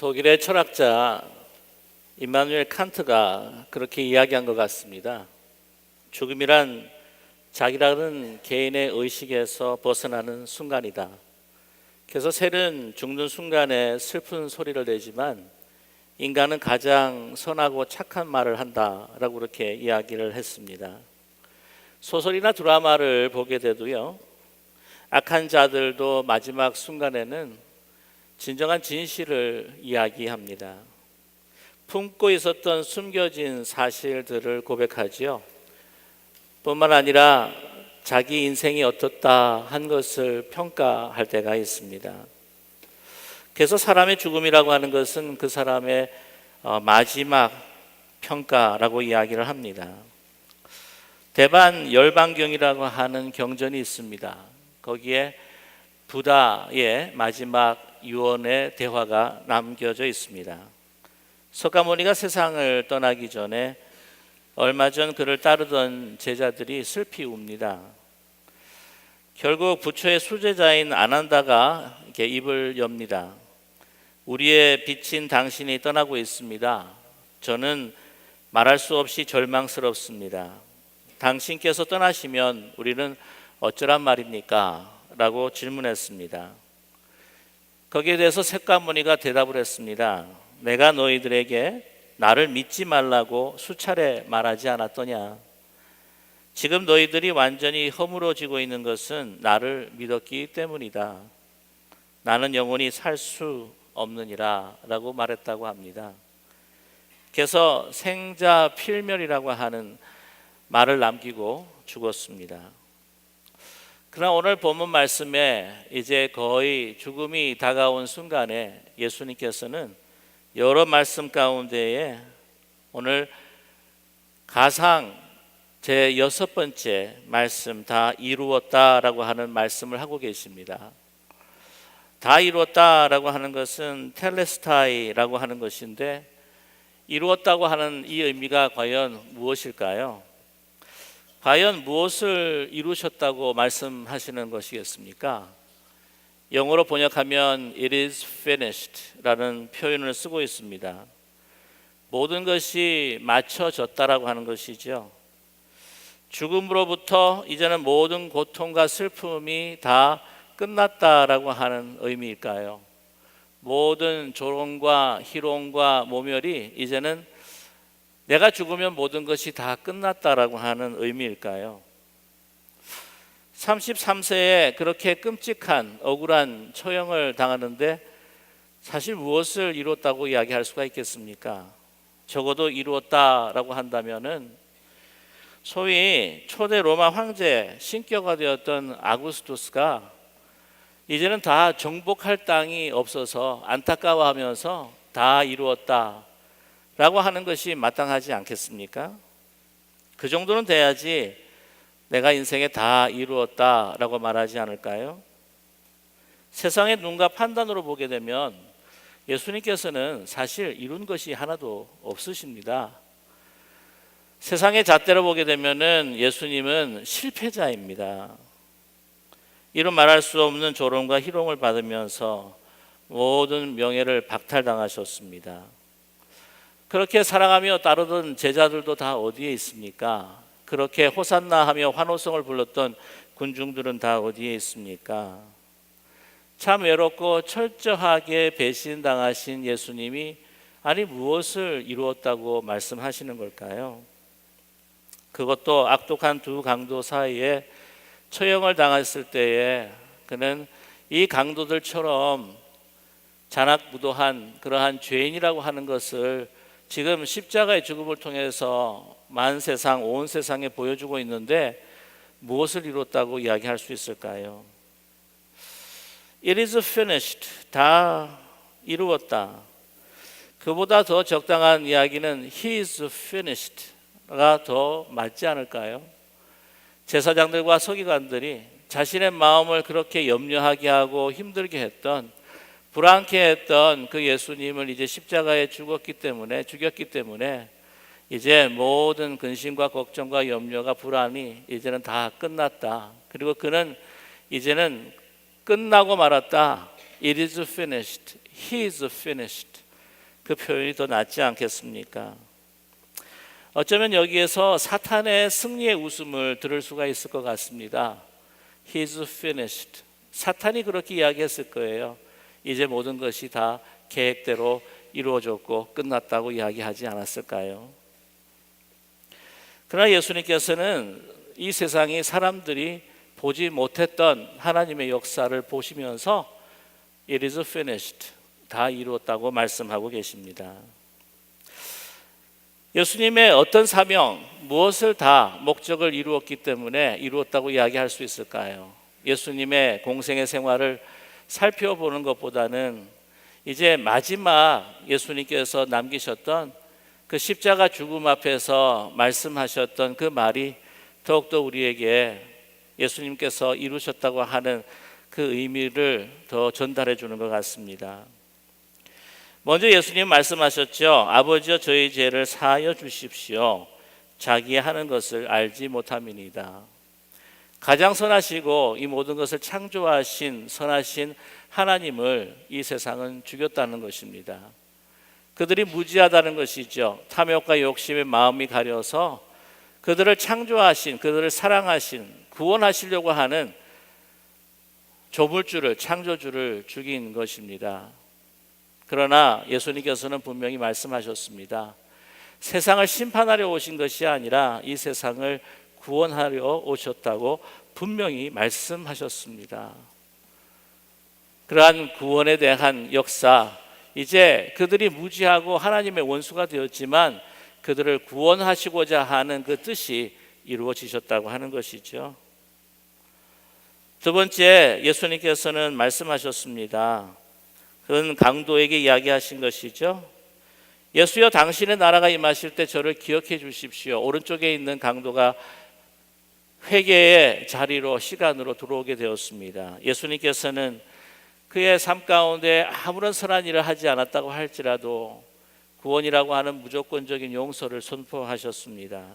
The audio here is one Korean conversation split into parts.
독일의 철학자 임마누엘 칸트가 그렇게 이야기한 것 같습니다. 죽음이란 자기라는 개인의 의식에서 벗어나는 순간이다. 그래서 셀은 죽는 순간에 슬픈 소리를 내지만 인간은 가장 선하고 착한 말을 한다라고 그렇게 이야기를 했습니다. 소설이나 드라마를 보게 돼도요. 악한 자들도 마지막 순간에는 진정한 진실을 이야기합니다. 품고 있었던 숨겨진 사실들을 고백하지요. 뿐만 아니라 자기 인생이 어떻다 한 것을 평가할 때가 있습니다. 그래서 사람의 죽음이라고 하는 것은 그 사람의 어, 마지막 평가라고 이야기를 합니다. 대반 열반경이라고 하는 경전이 있습니다. 거기에 부다의 마지막 유언의 대화가 남겨져 있습니다. 석가모니가 세상을 떠나기 전에 얼마 전 그를 따르던 제자들이 슬피 웁니다. 결국 부처의 수제자인 아난다가 이렇게 입을 엽니다. 우리의 빛인 당신이 떠나고 있습니다. 저는 말할 수 없이 절망스럽습니다. 당신께서 떠나시면 우리는 어쩌란 말입니까? 라고 질문했습니다. 거기에 대해서 색가모니가 대답을 했습니다. 내가 너희들에게 나를 믿지 말라고 수차례 말하지 않았더냐? 지금 너희들이 완전히 허물어지고 있는 것은 나를 믿었기 때문이다. 나는 영원히 살 수 없느니라 라고 말했다고 합니다. 그래서 생자 필멸이라고 하는 말을 남기고 죽었습니다. 그러나 오늘 본문 말씀에 이제 거의 죽음이 다가온 순간에 예수님께서는 여러 말씀 가운데에 오늘 가상 제 여섯 번째 말씀 다 이루었다라고 하는 말씀을 하고 계십니다. 다 이루었다라고 하는 것은 텔레스타이라고 하는 것인데 이루었다고 하는 이 의미가 과연 무엇일까요? 과연 무엇을 이루셨다고 말씀하시는 것이겠습니까? 영어로 번역하면 it is finished라는 표현을 쓰고 있습니다. 모든 것이 맞춰졌다라고 하는 것이죠. 죽음으로부터 이제는 모든 고통과 슬픔이 다 끝났다라고 하는 의미일까요? 모든 조롱과 희롱과 모멸이 이제는 내가 죽으면 모든 것이 다 끝났다라고 하는 의미일까요? 33세에 그렇게 끔찍한 억울한 처형을 당하는데 사실 무엇을 이뤘다고 이야기할 수가 있겠습니까? 적어도 이루었다라고 한다면은 소위 초대 로마 황제 신격화 되었던 아구스투스가 이제는 다 정복할 땅이 없어서 안타까워하면서 다 이루었다 라고 하는 것이 마땅하지 않겠습니까? 그 정도는 돼야지 내가 인생에 다 이루었다 라고 말하지 않을까요? 세상의 눈과 판단으로 보게 되면 예수님께서는 사실 이룬 것이 하나도 없으십니다. 세상의 잣대로 보게 되면은 예수님은 실패자입니다. 이런 말할 수 없는 조롱과 희롱을 받으면서 모든 명예를 박탈당하셨습니다. 그렇게 사랑하며 따르던 제자들도 다 어디에 있습니까? 그렇게 호산나 하며 환호성을 불렀던 군중들은 다 어디에 있습니까? 참 외롭고 철저하게 배신당하신 예수님이 아니 무엇을 이루었다고 말씀하시는 걸까요? 그것도 악독한 두 강도 사이에 처형을 당했을 때에 그는 이 강도들처럼 잔악무도한 그러한 죄인이라고 하는 것을 지금 십자가의 죽음을 통해서 만 세상 온 세상에 보여주고 있는데 무엇을 이뤘다고 이야기할 수 있을까요? It is finished. 다 이루었다. 그보다 더 적당한 이야기는 He is finished가 더 맞지 않을까요? 제사장들과 서기관들이 자신의 마음을 그렇게 염려하게 하고 힘들게 했던 불안케 했던 그 예수님을 이제 십자가에 죽었기 때문에 죽였기 때문에 이제 모든 근심과 걱정과 염려가 불안이 이제는 다 끝났다. 그리고 그는 이제는 끝나고 말았다. It is finished. He is finished. 그 표현이 더 낫지 않겠습니까? 어쩌면 여기에서 사탄의 승리의 웃음을 들을 수가 있을 것 같습니다. He's finished. 사탄이 그렇게 이야기했을 거예요. 이제 모든 것이 다 계획대로 이루어졌고 끝났다고 이야기하지 않았을까요? 그러나 예수님께서는 이 세상이 사람들이 보지 못했던 하나님의 역사를 보시면서 It is finished. 다 이루었다고 말씀하고 계십니다. 예수님의 어떤 사명, 무엇을 다 목적을 이루었기 때문에 이루었다고 이야기할 수 있을까요? 예수님의 공생의 생활을 살펴보는 것보다는 이제 마지막 예수님께서 남기셨던 그 십자가 죽음 앞에서 말씀하셨던 그 말이 더욱더 우리에게 예수님께서 이루셨다고 하는 그 의미를 더 전달해 주는 것 같습니다. 먼저 예수님 말씀하셨죠. 아버지여 저희 죄를 사하여 주십시오. 자기 하는 것을 알지 못함이니다. 가장 선하시고 이 모든 것을 창조하신 선하신 하나님을 이 세상은 죽였다는 것입니다. 그들이 무지하다는 것이죠. 탐욕과 욕심의 마음이 가려서 그들을 창조하신, 그들을 사랑하신, 구원하시려고 하는 조물주를, 창조주를 죽인 것입니다. 그러나 예수님께서는 분명히 말씀하셨습니다. 세상을 심판하려 오신 것이 아니라 이 세상을 구원하려 오셨다고 분명히 말씀하셨습니다. 그러한 구원에 대한 역사, 이제 그들이 무지하고 하나님의 원수가 되었지만 그들을 구원하시고자 하는 그 뜻이 이루어지셨다고 하는 것이죠. 두 번째, 예수님께서는 말씀하셨습니다. 그건 강도에게 이야기하신 것이죠. 예수여 당신의 나라가 임하실 때 저를 기억해 주십시오. 오른쪽에 있는 강도가 회개의 자리로 시간으로 들어오게 되었습니다. 예수님께서는 그의 삶 가운데 아무런 선한 일을 하지 않았다고 할지라도 구원이라고 하는 무조건적인 용서를 선포하셨습니다.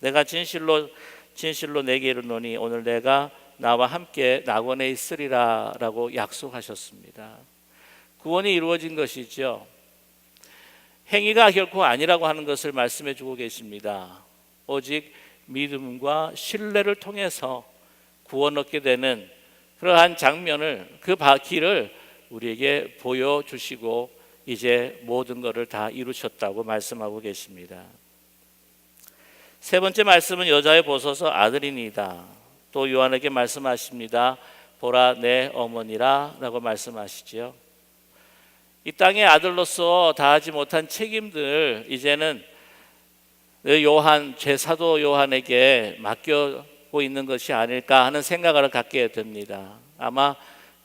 내가 진실로 진실로 내게 이르노니 오늘 내가 나와 함께 낙원에 있으리라라고 약속하셨습니다. 구원이 이루어진 것이죠. 행위가 결코 아니라고 하는 것을 말씀해 주고 계십니다. 오직 믿음과 신뢰를 통해서 구원 얻게 되는 그러한 장면을 그 길을 우리에게 보여주시고 이제 모든 것을 다 이루셨다고 말씀하고 계십니다. 세 번째 말씀은 여자의 보소서 아들이니다. 또 요한에게 말씀하십니다. 보라 내 어머니라라고 말씀하시지요. 이 땅의 아들로서 다하지 못한 책임들 이제는 요한 제사도 요한에게 맡겨고 있는 것이 아닐까 하는 생각을 갖게 됩니다. 아마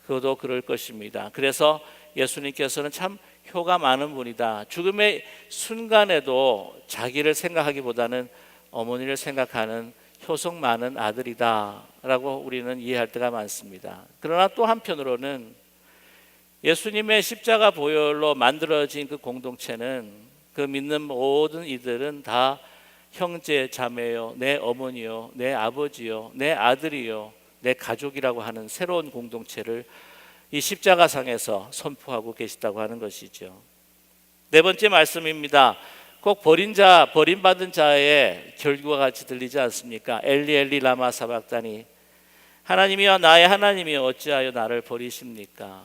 그도 그럴 것입니다. 그래서 예수님께서는 참 효가 많은 분이다. 죽음의 순간에도 자기를 생각하기보다는 어머니를 생각하는 효성 많은 아들이다라고 우리는 이해할 때가 많습니다. 그러나 또 한편으로는 예수님의 십자가 보혈로 만들어진 그 공동체는 그 믿는 모든 이들은 다 형제 자매요, 내 어머니요, 내 아버지요, 내 아들이요, 내 가족이라고 하는 새로운 공동체를 이 십자가상에서 선포하고 계시다고 하는 것이죠. 네 번째 말씀입니다. 꼭 버린 자, 버림받은 자의 결과 같이 들리지 않습니까? 엘리 엘리 라마 사박다니 하나님이여 나의 하나님이 어찌하여 나를 버리십니까?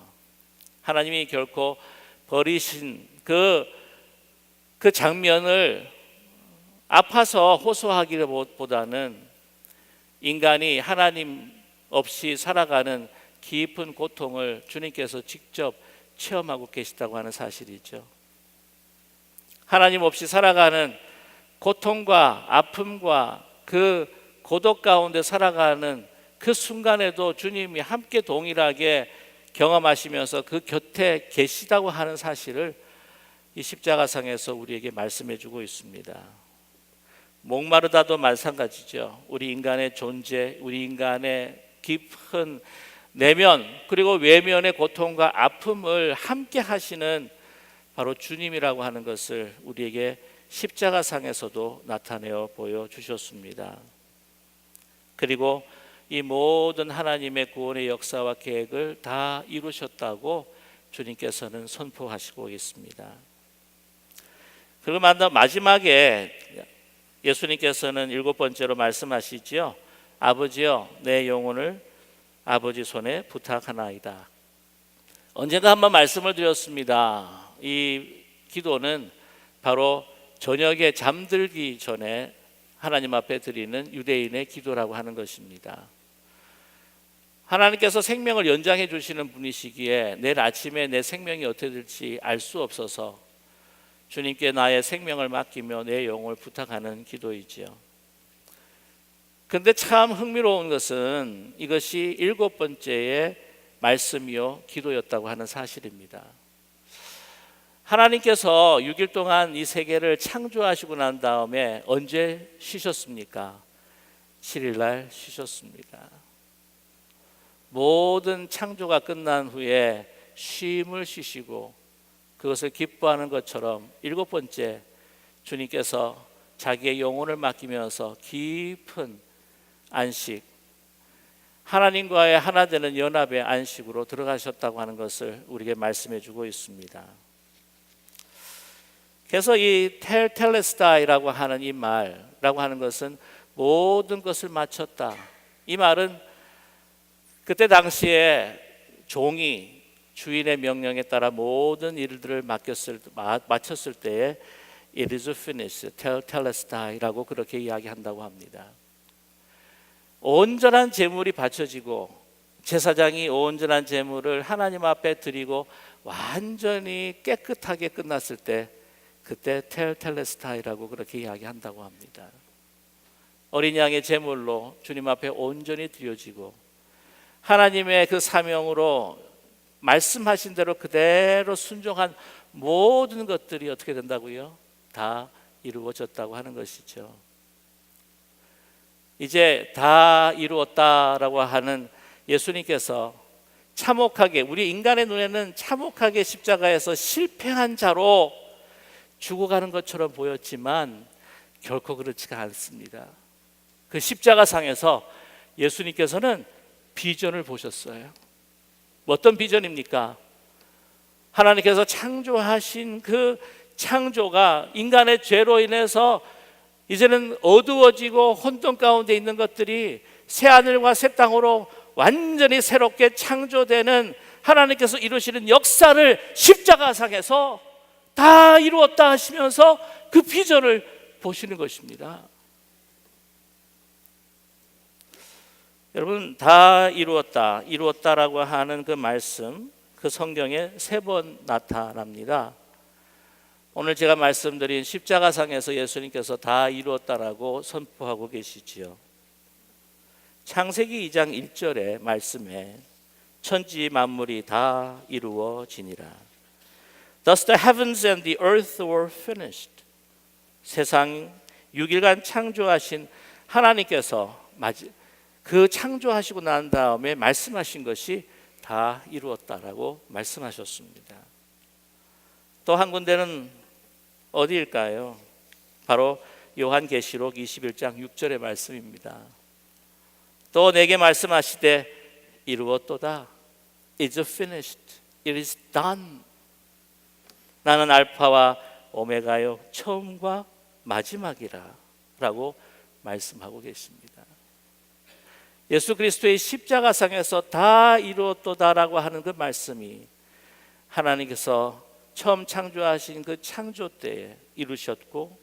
하나님이 결코 버리신 그, 그 장면을 아파서 호소하기보다는 인간이 하나님 없이 살아가는 깊은 고통을 주님께서 직접 체험하고 계시다고 하는 사실이죠. 하나님 없이 살아가는 고통과 아픔과 그 고독 가운데 살아가는 그 순간에도 주님이 함께 동일하게 경험하시면서 그 곁에 계시다고 하는 사실을 이 십자가상에서 우리에게 말씀해 주고 있습니다. 목마르다도 마찬가지죠. 우리 인간의 존재, 우리 인간의 깊은 내면 그리고 외면의 고통과 아픔을 함께 하시는 바로 주님이라고 하는 것을 우리에게 십자가상에서도 나타내어 보여 주셨습니다. 그리고 이 모든 하나님의 구원의 역사와 계획을 다 이루셨다고 주님께서는 선포하시고 있습니다. 그리고 마지막에 예수님께서는 일곱 번째로 말씀하시지요. 아버지여 내 영혼을 아버지 손에 부탁하나이다. 언젠가 한번 말씀을 드렸습니다. 이 기도는 바로 저녁에 잠들기 전에 하나님 앞에 드리는 유대인의 기도라고 하는 것입니다. 하나님께서 생명을 연장해 주시는 분이시기에 내일 아침에 내 생명이 어떻게 될지 알 수 없어서 주님께 나의 생명을 맡기며 내 영혼을 부탁하는 기도이지요. 근데 참 흥미로운 것은 이것이 일곱 번째의 말씀이요 기도였다고 하는 사실입니다. 하나님께서 6일 동안 이 세계를 창조하시고 난 다음에 언제 쉬셨습니까? 7일 날 쉬셨습니다. 모든 창조가 끝난 후에 쉼을 쉬시고 그것을 기뻐하는 것처럼 일곱 번째 주님께서 자기의 영혼을 맡기면서 깊은 안식 하나님과의 하나 되는 연합의 안식으로 들어가셨다고 하는 것을 우리에게 말씀해 주고 있습니다. 그래서 이 텔 텔레스타이라고 하는 이 말라고 하는 것은 모든 것을 마쳤다. 이 말은 그때 당시에 종이 주인의 명령에 따라 모든 일들을 맡겼을 마, 마쳤을 때에 it is finished, 텔텔레스타이라고 그렇게 이야기한다고 합니다. 온전한 제물이 바쳐지고 제사장이 온전한 제물을 하나님 앞에 드리고 완전히 깨끗하게 끝났을 때 그때 텔 텔레스타이라고 그렇게 이야기한다고 합니다. 어린 양의 제물로 주님 앞에 온전히 드려지고 하나님의 그 사명으로 말씀하신 대로 그대로 순종한 모든 것들이 어떻게 된다고요? 다 이루어졌다고 하는 것이죠. 이제 다 이루었다라고 하는 예수님께서 참혹하게 우리 인간의 눈에는 참혹하게 십자가에서 실패한 자로 죽어가는 것처럼 보였지만 결코 그렇지가 않습니다. 그 십자가 상에서 예수님께서는 비전을 보셨어요. 어떤 비전입니까? 하나님께서 창조하신 그 창조가 인간의 죄로 인해서 이제는 어두워지고 혼돈 가운데 있는 것들이 새 하늘과 새 땅으로 완전히 새롭게 창조되는 하나님께서 이루시는 역사를 십자가상에서 다 이루었다 하시면서 그 비전을 보시는 것입니다. 여러분 다 이루었다, 이루었다라고 하는 그 말씀 그 성경에 세 번 나타납니다. 오늘 제가 말씀드린 십자가상에서 예수님께서 다 이루었다라고 선포하고 계시지요. 창세기 2장 1절의 말씀에 천지 만물이 다 이루어지니라. Thus the heavens and the earth were finished. 세상 6일간 창조하신 하나님께서 그 창조하시고 난 다음에 말씀하신 것이 다 이루었다라고 말씀하셨습니다. 또 한 군데는 어디일까요? 바로 요한계시록 21장 6절의 말씀입니다. 또 내게 말씀하시되 이루었도다. It's finished. It is done. 나는 알파와 오메가요 처음과 마지막이라라고 말씀하고 계십니다. 예수 그리스도의 십자가상에서 다 이루었도다라고 하는 그 말씀이 하나님께서 처음 창조하신 그 창조 때에 이루셨고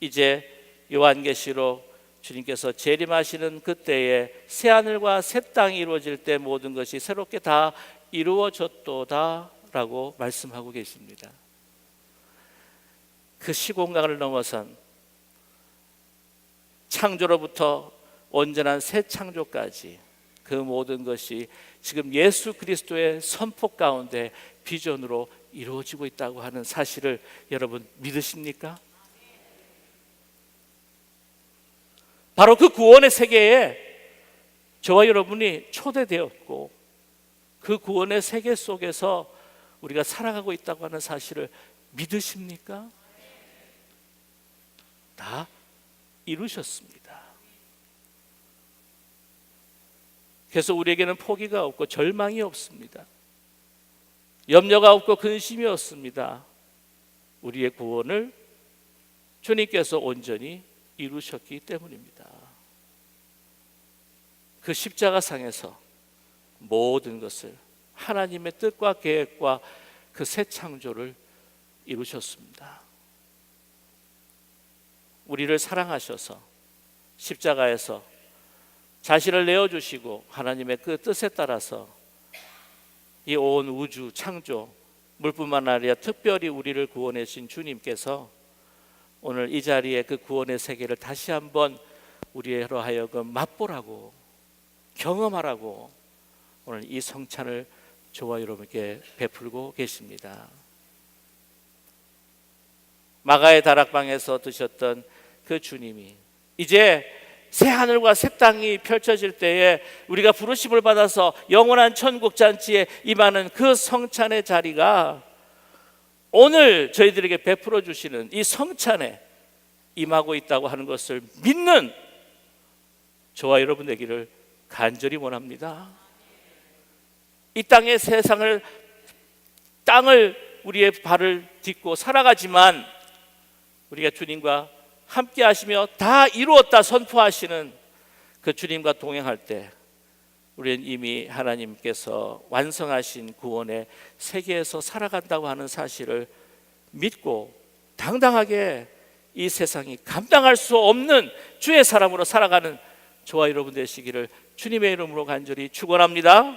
이제 요한계시록 주님께서 재림하시는 그때에 새 하늘과 새 땅이 이루어질 때 모든 것이 새롭게 다 이루어졌도다라고 말씀하고 계십니다. 그 시공간을 넘어선 창조로부터 온전한 새 창조까지 그 모든 것이 지금 예수 그리스도의 선포 가운데 비전으로 이루어지고 있다고 하는 사실을 여러분 믿으십니까? 바로 그 구원의 세계에 저와 여러분이 초대되었고 그 구원의 세계 속에서 우리가 살아가고 있다고 하는 사실을 믿으십니까? 다 이루셨습니다. 그래서 우리에게는 포기가 없고 절망이 없습니다. 염려가 없고 근심이 없습니다. 우리의 구원을 주님께서 온전히 이루셨기 때문입니다. 그 십자가 상에서 모든 것을 하나님의 뜻과 계획과 그 새 창조를 이루셨습니다. 우리를 사랑하셔서 십자가에서 자신을 내어 주시고 하나님의 그 뜻에 따라서 이 온 우주 창조 물뿐만 아니라 특별히 우리를 구원해 주신 주님께서 오늘 이 자리에 그 구원의 세계를 다시 한번 우리로 하여금 맛보라고 경험하라고 오늘 이 성찬을 저와 여러분께 베풀고 계십니다. 마가의 다락방에서 드셨던 그 주님이 이제 새 하늘과 새 땅이 펼쳐질 때에 우리가 부르심을 받아서 영원한 천국 잔치에 임하는 그 성찬의 자리가 오늘 저희들에게 베풀어 주시는 이 성찬에 임하고 있다고 하는 것을 믿는 저와 여러분 되기를 간절히 원합니다. 이 땅의 세상을 땅을 우리의 발을 딛고 살아가지만 우리가 주님과 함께 하시며 다 이루었다 선포하시는 그 주님과 동행할 때 우리는 이미 하나님께서 완성하신 구원의 세계에서 살아간다고 하는 사실을 믿고 당당하게 이 세상이 감당할 수 없는 주의 사람으로 살아가는 저와 여러분 되시기를 주님의 이름으로 간절히 축원합니다.